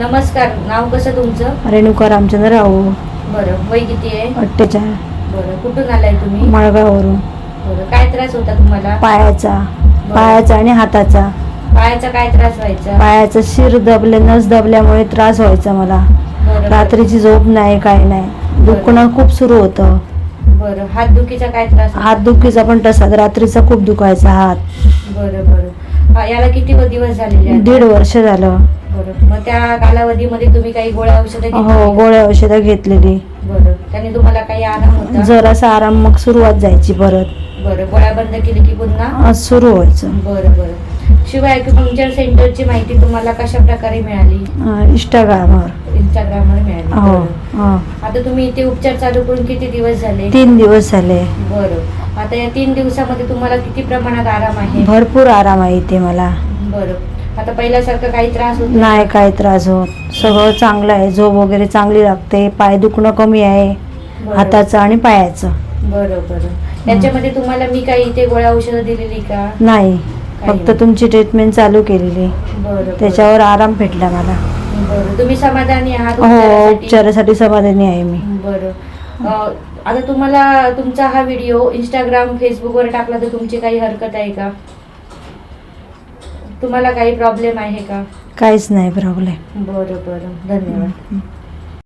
नमस्कार नाव कसं तुमचं? रेणुका रामचंद्र राहू बरं वय किती आहे? अठ्ठेचाळ. बरं कुठून आलाय तुम्ही? मळगाववरून. बरं काय त्रास होता तुम्हाला? पायाचा. पायाचा आणि हाताचा. पायाचा काय त्रास व्हायचा? पायाचा शिर दबले नस दबल्यामुळे त्रास व्हायचा मला. बरं रात्रीची झोप नाही काय नाही. दुखणं खूप सुरू होतं. बरं हात दुखीचा काय त्रास होता? दुखीचा पण तसाच रात्रीचा खूप दुखायचा हात. बरं बरं. हा, याला किती व दिवस झालेले आहेत? दीड वर्ष झालं. मग त्या कालावधीमध्ये तुम्ही काही गोळ्या औषधं हो घेतली गोळ्या औषधं घेतलेली. बरं. त्याने तुम्हाला काही आराम होता? जरासा आराम मग सुरुवात जायची परत. बरं. गोळ्या बंद केली की पुन्हा? आज सुरू व्हायचं. बरं बरं. शिवाय ॲक्युपंक्चर सेंटरची माहिती तुम्हाला कशा प्रकारे मिळाली? अं, इंस्टाग्रामवर इंस्टाग्रामवर मिळाली. हो बरं. हो. आता तुम्ही इथे उपचार चालू करून किती दिवस झाले? तीन दिवस झाले. बरं. आता या तीन दिवसामध्ये तुम्हाला किती प्रमाणात आराम आहे? भरपूर आराम आहे इथे मला. बरं. आता पहिल्यासारखं काही त्रास होत नाही? काय त्रास होत. सगळं चांगलं आहे. झोप वगैरे चांगली लागते. पाय दुखणं कमी आहे. हाताचं आणि पायाचं. बरं बरं याच्यामध्ये तुम्हाला मी काही इथे गोळ्या औषधं दिलेली का? नाही. काही फक्त. तुमची ट्रीटमेंट चालू केलेली. त्याच्यावर आराम भेटला मला. तुम्ही समाधानी आहात हो उपचारासाठी? समाधानी आहे मी. बरं. आता तुम्हाला तुमचा हा व्हिडिओ इंस्टाग्राम फेसबुकवर टाकला तर तुमची काही हरकत आहे का? तुम्हाला काही प्रॉब्लेम आहे का? काहीच नाही प्रॉब्लेम बरं बरं. धन्यवाद.